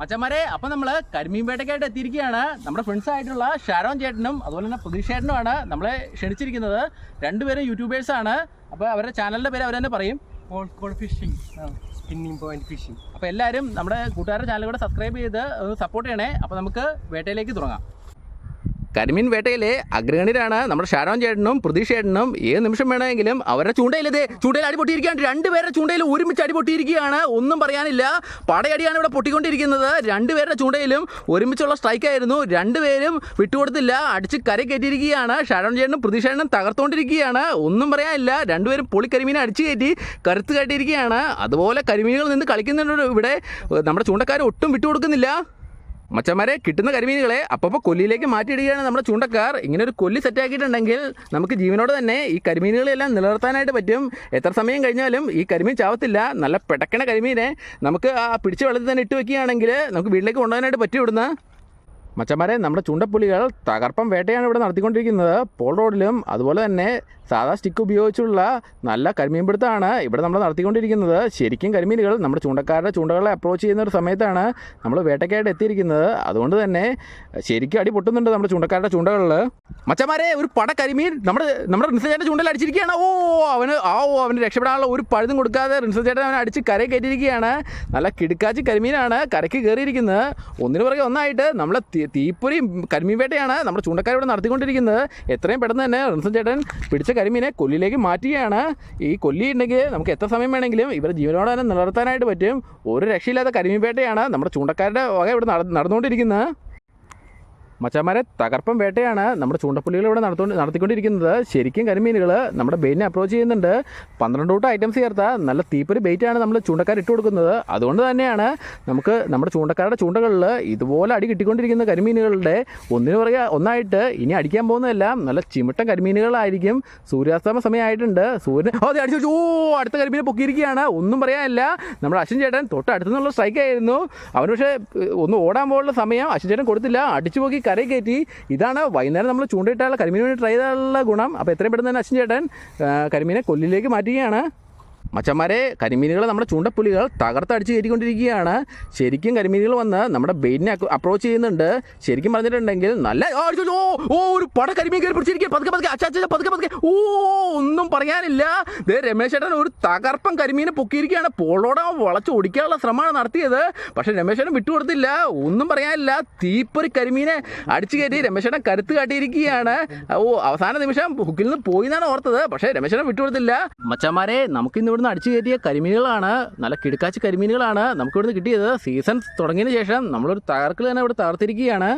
മച്ചന്മാരെ അപ്പൊ നമ്മൾ കരിമീൻ വേട്ടയ്ക്കായിട്ട് എത്തിയിരിക്കുകയാണ്. നമ്മുടെ ഫ്രണ്ട്സ് ആയിട്ടുള്ള ഷാരോൺ ചേട്ടനും അതുപോലെ തന്നെ പ്രതീഷ് ചേട്ടനുമാണ് നമ്മളെ ക്ഷണിച്ചിരിക്കുന്നത്. രണ്ടുപേരും യൂട്യൂബേഴ്സ് ആണ്. അപ്പൊ അവരുടെ ചാനലിന്റെ പേര് അവർ തന്നെ പറയും ഫിഷിംഗ് പോയിന്റ് ഫിഷിംഗ് അപ്പൊ എല്ലാരും നമ്മുടെ കൂട്ടുകാരുടെ ചാനൽ കൂടെ സബ്സ്ക്രൈബ് ചെയ്ത് സപ്പോർട്ട് ചെയ്യണേ. അപ്പൊ നമുക്ക് വേട്ടയിലേക്ക് തുടങ്ങാം. കരിമീൻ വേട്ടയിലെ അഗ്രഗണിരാണ് നമ്മുടെ ഷാരോൺ ചേട്ടനും പ്രതീഷ് ചേട്ടനും. ഏത് നിമിഷം വേണമെങ്കിലും അവരുടെ ചൂണ്ടയിൽ ഇതേ ചൂണ്ടയിൽ അടി പൊട്ടിയിരിക്കുകയാണ്. രണ്ടുപേരുടെ ചൂണ്ടയിൽ ഒരുമിച്ച് അടി പൊട്ടിയിരിക്കുകയാണ്. ഒന്നും പറയാനില്ല. പടയടിയാണ് ഇവിടെ പൊട്ടിക്കൊണ്ടിരിക്കുന്നത്. രണ്ടുപേരുടെ ചൂണ്ടയിലും ഒരുമിച്ചുള്ള സ്ട്രൈക്കായിരുന്നു രണ്ടുപേരും വിട്ടുകൊടുത്തില്ല. അടിച്ച് കര കയറ്റിയിരിക്കുകയാണ്. ഷാരോൺ ചേട്ടനും പ്രതീഷ് ചേട്ടനും തകർത്തുകൊണ്ടിരിക്കുകയാണ് ഒന്നും പറയാനില്ല. രണ്ടുപേരും പൊളി കരിമീനെ അടിച്ച് കയറ്റി കരുത്ത് കയറ്റിയിരിക്കുകയാണ് അതുപോലെ കരിമീനുകൾ നിന്ന് കളിക്കുന്നുണ്ട് ഇവിടെ. നമ്മുടെ ചൂണ്ടക്കാർ ഒട്ടും വിട്ടുകൊടുക്കുന്നില്ല. മച്ചന്മാരെ കിട്ടുന്ന കരിമീനുകളെ അപ്പോൾ കൊല്ലിയിലേക്ക് മാറ്റിയിടുകയാണ് നമ്മുടെ ചൂണ്ടക്കാർ. ഇങ്ങനെ ഒരു കൊല്ലി സെറ്റാക്കിയിട്ടുണ്ടെങ്കിൽ നമുക്ക് ജീവനോട് തന്നെ ഈ കരിമീനുകളെല്ലാം നിലനിർത്താനായിട്ട് പറ്റും. എത്ര സമയം കഴിഞ്ഞാലും ഈ കരിമീൻ ചാവത്തില്ല. നല്ല പെടക്കണ കരിമീനെ നമുക്ക് ആ പിടിച്ച വെള്ളത്തിൽ തന്നെ ഇട്ട് വെക്കുകയാണെങ്കിൽ നമുക്ക് വീട്ടിലേക്ക് കൊണ്ടുപോകാനായിട്ട് പറ്റും ഇവിടുന്ന്. മച്ചന്മാരെ നമ്മുടെ ചുണ്ടപ്പുലികൾ തകർപ്പം വേട്ടയാണ് ഇവിടെ നടത്തിക്കൊണ്ടിരിക്കുന്നത്. പോൾ റോഡിലും അതുപോലെ തന്നെ സാധാ സ്റ്റിക്ക് ഉപയോഗിച്ചുള്ള നല്ല കരിമീൻ പിടുത്തമാണ് ഇവിടെ നമ്മൾ നടത്തിക്കൊണ്ടിരിക്കുന്നത്. ശരിക്കും കരിമീനുകൾ നമ്മുടെ ചൂണ്ടക്കാരുടെ ചൂണ്ടകളെ അപ്രോച്ച് ചെയ്യുന്ന ഒരു സമയത്താണ് നമ്മൾ വേട്ടയ്ക്കായിട്ട് എത്തിയിരിക്കുന്നത്. അതുകൊണ്ട് തന്നെ ശരിക്കും അടി പൊട്ടുന്നുണ്ട് നമ്മുടെ ചൂണ്ടക്കാരുടെ ചൂണ്ടകളിൽ മച്ചന്മാരെ ഒരു പട കരിമീൻ നമ്മുടെ നമ്മുടെ റിൻസ ചേട്ടൻ ചൂണ്ടൽ അടിച്ചിരിക്കുകയാണ്. ഓ അവന് ആ ഓ അവന് രക്ഷപ്പെടാനുള്ള ഒരു പഴുതും കൊടുക്കാതെ റിൻസ ചേട്ടൻ അവനെ അടിച്ച് കരയിൽ കയറ്റിയിരിക്കുകയാണ്. നല്ല കിടുക്കാച്ചി കരിമീനാണ് കരയ്ക്ക് കയറിയിരിക്കുന്നത്. ഒന്നിനു പുറകെ ഒന്നായിട്ട് നമ്മളെ തീപ്പൊരി കരിമീൻ വേട്ടയാണ് നമ്മുടെ ചൂണ്ടക്കാർ ഇവിടെ നടത്തിക്കൊണ്ടിരിക്കുന്നത്. എത്രയും പെട്ടെന്ന് തന്നെ റിൻസൻ ചേട്ടൻ പിടിച്ച കരിമീനെ കൊല്ലിലേക്ക് മാറ്റുകയാണ്. ഈ കൊല്ലി ഉണ്ടെങ്കിൽ നമുക്ക് എത്ര സമയം വേണമെങ്കിലും ഇവരെ ജീവനോടെ തന്നെ നിലനിർത്താനായിട്ട് പറ്റും. ഒരു രക്ഷയില്ലാത്ത കരിമീൻ വേട്ടയാണ് നമ്മുടെ ചൂണ്ടക്കാരുടെ വക ഇവിടെ നട- നടന്നുകൊണ്ടിരിക്കുന്നത്. മച്ചന്മാരെ തകർപ്പം വേട്ടയാണ്. നമ്മുടെ ചൂണ്ടപ്പുള്ളികൾ ഇവിടെ നടത്തുകൊണ്ട് നടത്തിക്കൊണ്ടിരിക്കുന്നത്. ശരിക്കും കരിമീനുകൾ നമ്മുടെ ബെയിനെ അപ്രോച്ച് ചെയ്യുന്നുണ്ട്. പന്ത്രണ്ട് കൂട്ടം ഐറ്റംസ് ചേർത്ത നല്ല തീപ്പൊരു ബെയ്റ്റാണ് നമ്മൾ ചൂണ്ടക്കാർ ഇട്ട് കൊടുക്കുന്നത്. അതുകൊണ്ട് തന്നെയാണ് നമുക്ക് നമ്മുടെ ചൂണ്ടക്കാരുടെ ചൂണ്ടകളിൽ ഇതുപോലെ അടി കിട്ടിക്കൊണ്ടിരിക്കുന്ന കരിമീനുകളുടെ ഒന്നിനു പുറകെ ഒന്നായിട്ട് ഇനി അടിക്കാൻ പോകുന്നതെല്ലാം നല്ല ചിമിട്ട കരിമീനുകളായിരിക്കും. സൂര്യാസ്തമ സമയമായിട്ടുണ്ട്. സൂര്യൻ ഓ അടിച്ചു ഓ അടുത്ത കരിമീനെ പൊക്കിയിരിക്കുകയാണ്. ഒന്നും പറയാനില്ല. നമ്മുടെ അശ്വിൻ ചേട്ടൻ തൊട്ടടുത്തുനിന്നുള്ള സ്ട്രൈക്കായിരുന്നു അവന് പക്ഷേ ഒന്ന് ഓടാൻ പോലുള്ള സമയം അശ്വിൻ ചേട്ടൻ കൊടുത്തില്ല. അടിച്ചു പോക്കി കരയിൽ കയറ്റി ഇതാണ് വൈകുന്നേരം നമ്മൾ ചൂണ്ടയിട്ടാലുള്ള കരിമീൻ വേണ്ടി ട്രൈ ചെയ്താലുള്ള ഗുണം. അപ്പോൾ എത്രയും പെട്ടെന്ന് തന്നെ അശ്വിൻ ചേട്ടൻ കരിമീനെ കൊല്ലിലേക്ക് മാറ്റുകയാണ്. മച്ചന്മാരെ കരിമീനുകൾ നമ്മുടെ ചൂണ്ടപ്പുലികൾ തകർത്തടിച്ച് കയറ്റിക്കൊണ്ടിരിക്കുകയാണ്. ശരിക്കും കരിമീനുകൾ വന്ന് നമ്മുടെ ബെയിനെ അപ്രോച്ച് ചെയ്യുന്നുണ്ട്. ശരിക്കും പറഞ്ഞിട്ടുണ്ടെങ്കിൽ നല്ല ഓ ഓ ഒരു പട കരിമീൻ കയറി പിടിച്ചിരിക്കുക പതുക്കെ പതുക്കെ അച്ഛാ പതുക്കെ പതുക്കെ. ഓ ഒന്നും പറയാനില്ല. ദേ രമേശ് ചേട്ടൻ ഒരു തകർപ്പൻ കരിമീനെ പൊക്കിയിരിക്കുകയാണ്. പോളോടെ വളച്ച് ഒടിക്കാനുള്ള ശ്രമമാണ് നടത്തിയത്. പക്ഷേ രമേശ് ചേട്ടൻ വിട്ടുകൊടുത്തില്ല. ഒന്നും പറയാനില്ല. തീപ്പൊരു കരിമീനെ അടിച്ചു കയറ്റി രമേശ് ചേട്ടൻ കരുത്ത് കാട്ടിയിരിക്കുകയാണ്. ഓ അവസാന നിമിഷം ഹുക്കിൽ നിന്ന് പോയി എന്നാണ് ഓർത്തത്. പക്ഷേ രമേശ് ചേട്ടൻ വിട്ടുകൊടുത്തില്ല. മച്ചന്മാരെ നമുക്കിന്ന് ഇവിടുന്ന് അടിച്ചു കയറ്റിയ കരിമീനുകളാണ്. നല്ല കിടക്കാച്ചി കരിമീനുകളാണ് നമുക്ക് ഇവിടുന്ന് കിട്ടിയത്. സീസൺ തുടങ്ങിയതിന് ശേഷം നമ്മളൊരു തകർക്കൽ തന്നെ ഇവിടെ തകർത്തിരിക്കുകയാണ്.